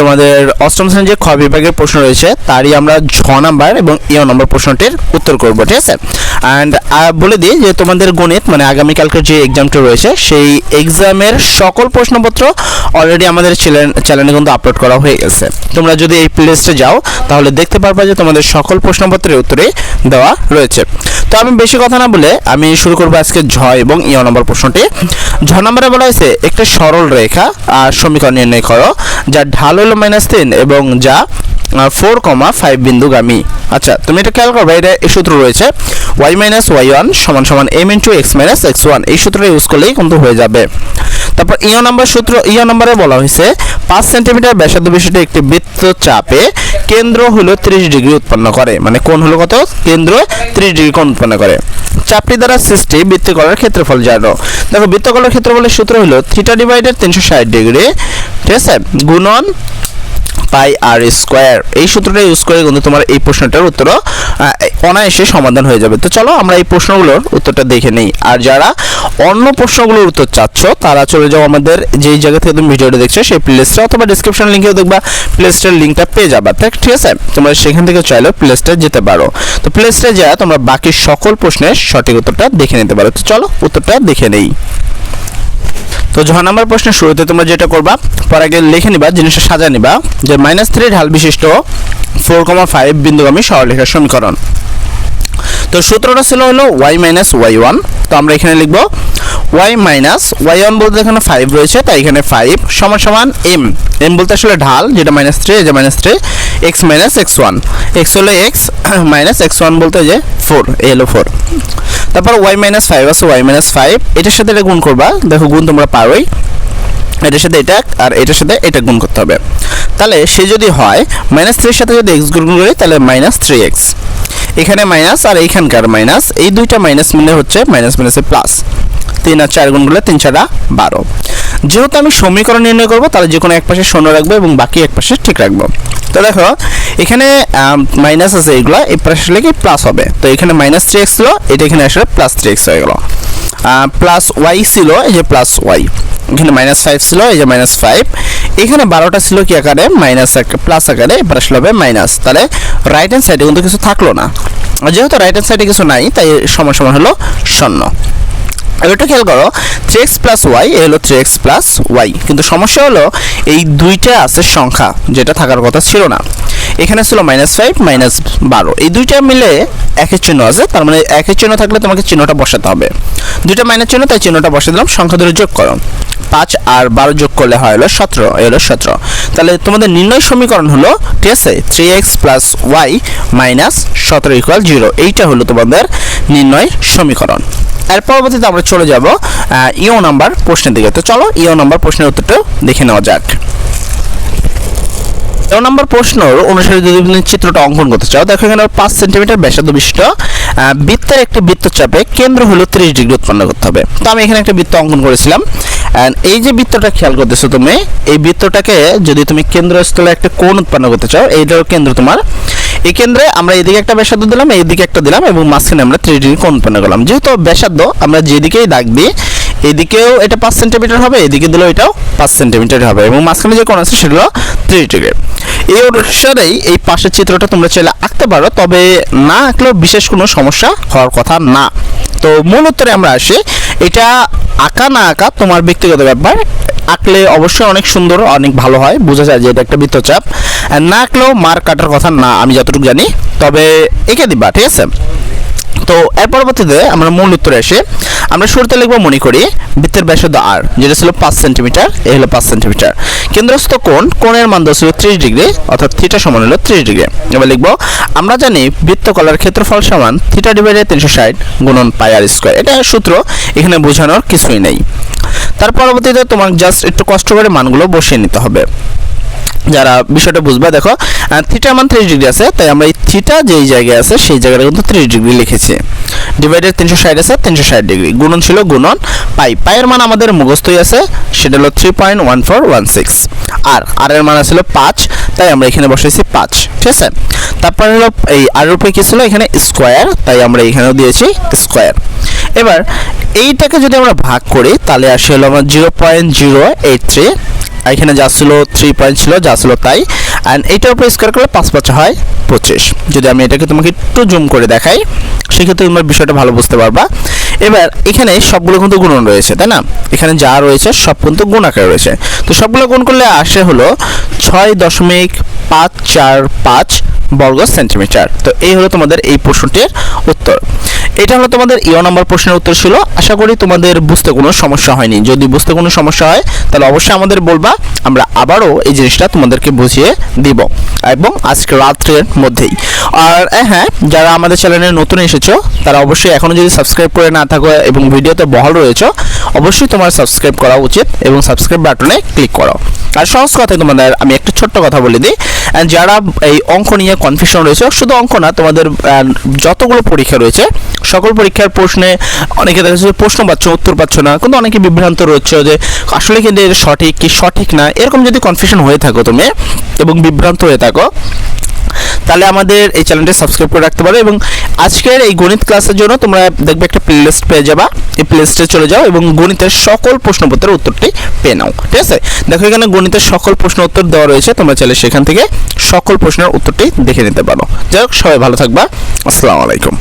তোমাদের অষ্টম শ্রেণির যে খ বিভাগের প্রশ্ন রয়েছে, তারই আমরা ঝ নাম্বার এবং ইয় নম্বর প্রশ্নটির উত্তর করব, ঠিক আছে? অ্যান্ড বলে দিই যে তোমাদের গণিত মানে আগামীকালকের যে এক্সামটা রয়েছে, সেই এক্সামের সকল প্রশ্নপত্র অলরেডি আমাদের চ্যানেলে কিন্তু আপলোড করা হয়ে গেছে। তোমরা যদি এই প্লেলিস্টে যাও, তাহলে দেখতে পারবা যে তোমাদের সকল প্রশ্নপত্রের উত্তরে দেওয়া রয়েছে। তো আমি বেশি কথা না বলে আমি শুরু করব আজকে ঝ এবং ইয় নম্বর প্রশ্নটি। ঝ নম্বরে বলা হয়েছে, একটা সরল রেখা আর সমীকরণ নির্ণয় করো। যার ঢাল হলো মাইনাস তিন এবং যা ফোর কমা ফাইভ বিন্দুগামী। আচ্ছা তুমি এটা খেয়াল করবে, এটা এই সূত্র রয়েছে। ওয়াই মাইনাস ওয়াই ওয়ান সমান সমান M into X minus X one এই সূত্রটা ইউজ করলেই কিন্তু হয়ে যাবে। তারপর ইয় নম্বর সূত্র ইয় নম্বরে বলা হয়েছে, পাঁচ সেন্টিমিটার ব্যাসার্ধ বিশিষ্ট একটি বৃত্ত চাপে কেন্দ্র হলো ত্রিশ ডিগ্রি উৎপন্ন করে। মানে কোন হলো কত? কেন্দ্র ত্রিশ ডিগ্রি কোন উৎপন্ন করে। চাপটি দ্বারা সৃষ্টি বৃত্তকলার ক্ষেত্রফল জানো। দেখো, বৃত্তকলার ক্ষেত্রফলের সূত্র হলো থিটা ডিভাইডেড তিনশো ষাট ডিগ্রি, ঠিক আছে? গুণন পাই আর স্কোয়ার। এই সূত্রটা ইউজ করে কিন্তু তোমার এই প্রশ্নটার উত্তর অনায়াসে সমাধান হয়ে যাবে। তো চলো আমরা এই প্রশ্নগুলোর উত্তরটা দেখে নেই। আর যারা অন্য প্রশ্নগুলোর উত্তর চাচ্ছ, তারা চলে যাও আমাদের যেই জায়গা থেকে তুমি ভিডিওটা দেখছ, সেই প্লেলিস্টে অথবা ডিসক্রিপশন লিঙ্কেও দেখবা। প্লেলিস্টের লিঙ্কটা পেয়ে যাবা। ঠিক ঠিক আছে? তোমরা সেখান থেকে চাইলে প্লেলিস্টে যেতে পারো। তো প্লেলিস্টে যা তোমরা বাকি সকল প্রশ্নের সঠিক উত্তরটা দেখে নিতে পারো। তো চলো উত্তরটা দেখে নেই। তো ছ নাম্বার প্রশ্নের শুরুতে তোমরা যেটা করবা পর আগে লিখে নিবা, জিনিসটা সাজা নিবা যে মাইনাস থ্রি ঢাল বিশিষ্ট ফোর কমা ফাইভ বিন্দুগামী সরলরেখার সমীকরণ। তো সূত্রটা ছিল হলো ওয়াই মাইনাস ওয়াই ওয়ান তো আমরা এখানে লিখব ওয়াই মাইনাস ওয়াই ওয়ান বলতে এখানে ফাইভ রয়েছে, তাই এখানে ফাইভ সমান সমান এম এম বলতে আসলে ঢাল, যেটা মাইনাস থ্রি যে minus three X minus X one X হলো এক্স মাইনাস এক্স ওয়ান বলতে যে ফোর এ হলো ফোর তারপর ওয়াই মাইনাস ফাইভ আছে ওয়াই মাইনাস ফাইভ এটার সাথে এটা গুণ করবা। দেখো গুণ তোমরা পারোই। এটার সাথে এটা আর এটার সাথে এটা গুণ করতে হবে। তাহলে সে যদি হয় মাইনাস থ্রির সাথে যদি এক্স গুণ করি, তাহলে মাইনাস থ্রি এক্স এখানে মাইনাস আর এইখানকার মাইনাস এই দুইটা মাইনাস মিলে হচ্ছে মাইনাস মাইনাসে প্লাস তিন আর চার গুণ করলে তিন চারা বারো। যেহেতু আমি সমীকরণ নির্ণয় করব, তাহলে যে কোনো এক পাশে শূন্য রাখব এবং বাকি এক পাশে ঠিক রাখব। তো দেখো, এখানে মাইনাস আছে এইগুলো এই পাশে কি প্লাস হবে? তো এখানে মাইনাস থ্রি এক্স ছিল, এটা এখানে আসলে প্লাস থ্রি এক্স হয়ে গেল। প্লাস ওয়াই ছিল, এই যে প্লাস ওয়াই এখানে মাইনাস ফাইভ ছিল, এই যে মাইনাস ফাইভ এখানে বারোটা ছিল কি আকারে? মাইনাস প্লাস আকারে, এবার আসলে হবে মাইনাস তাহলে রাইট হ্যান্ড সাইডে কিন্তু কিছু থাকল না। যেহেতু রাইট হ্যান্ড সাইডে কিছু নাই, তাই সমান সমান হলো শূন্য। এবারটা খেয়াল করো থ্রি এক্স প্লাস ওয়াই এ হলো থ্রি এক্স প্লাস ওয়াই কিন্তু সমস্যা হলো, এই দুইটা আছে সংখ্যা, যেটা থাকার কথা ছিল না। এখানে ছিল মাইনাস ফাইভ মাইনাস বারো। এই দুইটা মিলে একের চিহ্ন আছে, তার মানে একের চিহ্ন থাকলে তোমাকে চিহ্নটা বসাতে হবে। দুইটা মাইনাস চিহ্ন, তাই চিহ্নটা বসে দিলাম, সংখ্যা ধরে যোগ করো। পাঁচ আর বারো যোগ করলে হয় হলো সতেরো, এ হলো সতেরো। তাহলে তোমাদের নির্ণয় সমীকরণ হলো, ঠিক আছে? Three x plus y minus সতেরো ইকুয়াল জিরো এইটা হলো তোমাদের নির্ণয় সমীকরণ। এর পরবর্তীতে আমরা চলে যাব ইও নাম্বার প্রশ্নের দিকে। তো চলো, ইও নাম্বার প্রশ্নের উত্তরটা দেখে নেওয়া যাক। ইও নাম্বার প্রশ্ন অনুসারে যদি চিত্রটা অঙ্কন করতে চাও, দেখো এখানে পাঁচ সেন্টিমিটার ব্যাসার্ধ বিশিষ্ট বৃত্তের একটি বৃত্তচাপে কেন্দ্র হলো ত্রিশ ডিগ্রি উৎপন্ন করতে হবে। তো আমি এখানে একটা বৃত্ত অঙ্কন করেছিলাম। এই যে বৃত্তটা খেয়াল করতেছো তুমি, এই বৃত্তটাকে যদি তুমি কেন্দ্রস্থলে একটা কোণ উৎপন্ন করতে চাও এইটাও কেন্দ্র তোমার এই কেন্দ্রে আমরা এদিকে একটা ব্যাসার্ধ দিলাম, এইদিকে একটা দিলাম এবং মাঝখানে আমরা থ্রি ডিগ্রি কোণ উৎপন্ন করলাম যেহেতু ব্যাসার্ধ, আমরা যেদিকেই দাগ দিই, এদিকেও এটা পাঁচ সেন্টিমিটার হবে, এদিকে দিলেও এটাও পাঁচ সেন্টিমিটার হবে এবং মাঝখানে যে কোণ আছে সেগুলো ত্রিশ ডিগ্রি এই অনুসারেই এই পাশের চিত্রটা তোমরা চাইলে আঁকতে পারো, তবে না আঁকলেও বিশেষ কোনো সমস্যা হওয়ার কথা না। তো মূল উত্তরে আমরা আসি, এটা আঁকা না আঁকা তোমার ব্যক্তিগত ব্যাপার। আঁকলে অবশ্যই অনেক সুন্দর, অনেক ভালো হয়, বোঝা যায় যে এটা একটা বৃত্তচাপ। না আঁকলেও মার কাটার কথা না, আমি যতটুকু জানি। তবে এঁকে দিবা, ঠিক আছে? তো এর পরবর্তীতে আমরা মূল উত্তরে এসে আমরা শুরুতে লিখব মনে করি, বৃত্তের ব্যাসার্ধ আর যেটা ছিল পাঁচ সেন্টিমিটার এ হলো পাঁচ সেন্টিমিটার। কেন্দ্রস্থ কোণ, কোণের মান ছিল ত্রিশ ডিগ্রি, অর্থাৎ থিটা সমান হলো ত্রিশ ডিগ্রি। এবার লিখব, আমরা জানি বৃত্তকলার ক্ষেত্রফল সমান থিটা ডিভাইডেড তিনশো ষাট গুণন পাই আর স্কোয়ার এটা সূত্র, এখানে বোঝানোর কিছুই নেই। তার পরবর্তীতে তোমার জাস্ট একটু কষ্ট করে মানগুলো বসিয়ে নিতে হবে। যারা বিষয়টা বুঝবে, দেখো থিটা মান ত্রিশ ডিগ্রি আছে, তাই আমরা এই থিটা যেই জায়গায় আছে, সেই জায়গাটা কিন্তু ত্রিশ ডিগ্রি লিখেছি। ডিভাইডেড তিনশো ষাট আছে, তিনশো ষাট ডিগ্রি গুণন ছিল গুণন পাই। পায়ের মান আমাদের মুখস্থই আছে, সেটা হলো three point one four one six আর আর এর মান ছিল পাঁচ, তাই আমরা এখানে বসেছি পাঁচ, ঠিক আছে? তারপর হলো এই আর উপরে কি ছিল? এখানে স্কোয়ার তাই আমরা এখানেও দিয়েছি স্কোয়ার এবার, এইটাকে যদি আমরা ভাগ করি, তাহলে আসে হলো আমার zero point zero eight three এখানে যা ছিল থ্রি পয়েন্ট ছিল, যা ছিল তাই। অ্যান্ড এটার উপরে স্কোয়ার করলে পাঁচ পাঁচ হয় পঁচিশ। যদি আমি এটাকে তোমাকে একটু জুম করে দেখাই, সেক্ষেত্রে তোমার বিষয়টা ভালো বুঝতে পারবা। এবার, এখানে সবগুলো কিন্তু গুণন রয়েছে, তাই না? এখানে যা রয়েছে, সব কিন্তু গুণ আকারে রয়েছে। তো সবগুলো গুণ করলে আসে হলো ছয় দশমিক পাঁচ চার পাঁচ বর্গ সেন্টিমিটার। তো এই হলো তোমাদের এই প্রশ্নটির উত্তর। এটা হলো তোমাদের ইও নম্বর প্রশ্নের উত্তর ছিল। আশা করি তোমাদের বুঝতে কোনো সমস্যা হয়নি। যদি বুঝতে কোনো সমস্যা হয়, তাহলে অবশ্যই আমাদের বলবা, আমরা আবারও এই জিনিসটা তোমাদেরকে বুঝিয়ে দিব এবং আজকে রাত্রের মধ্যেই। আর হ্যাঁ যারা আমাদের চ্যানেলে নতুন এসেছ, তারা অবশ্যই এখনও যদি সাবস্ক্রাইব করে না থাকো এবং ভিডিওতে বহাল রয়েছো, অবশ্যই তোমার সাবস্ক্রাইব করা উচিত এবং সাবস্ক্রাইব বাটনে ক্লিক করো। আর সহজ কথায় তোমাদের আমি একটা ছোট্ট কথা বলে দিই। যারা এই অঙ্ক নিয়ে কনফিউশন রয়েছে, শুধু অঙ্ক না, তোমাদের যতগুলো পরীক্ষা রয়েছে সকল পরীক্ষার প্রশ্নে অনেকে দেখা যাচ্ছে প্রশ্ন পাচ্ছ, উত্তর পাচ্ছ না। কিন্তু অনেকে বিভ্রান্ত রয়েছে যে আসলে কিন্তু এটা সঠিক কি সঠিক না? এরকম যদি কনফিউশন হয়ে থাকো তুমি এবং বিভ্রান্ত হয়ে থাকো, তাহলে আমাদের এই চ্যানেলটি সাবস্ক্রাইব করে রাখতে পারো এবং আজকের এই গণিত ক্লাসের জন্য তোমরা দেখবে একটা প্লেলিস্ট পেয়ে যাবা। এই প্লেলিস্টে চলে যাও এবং গণিতের সকল প্রশ্নপত্রের উত্তরটি পেয়ে নাও। ঠিক আছে? দেখো এখানে গণিতের সকল প্রশ্ন উত্তর দেওয়া রয়েছে। তোমরা চাইলে সেখান থেকে সকল প্রশ্নের উত্তরটি দেখে নিতে পারো। যাই হোক, সবাই ভালো থাকবা। আসসালামু আলাইকুম।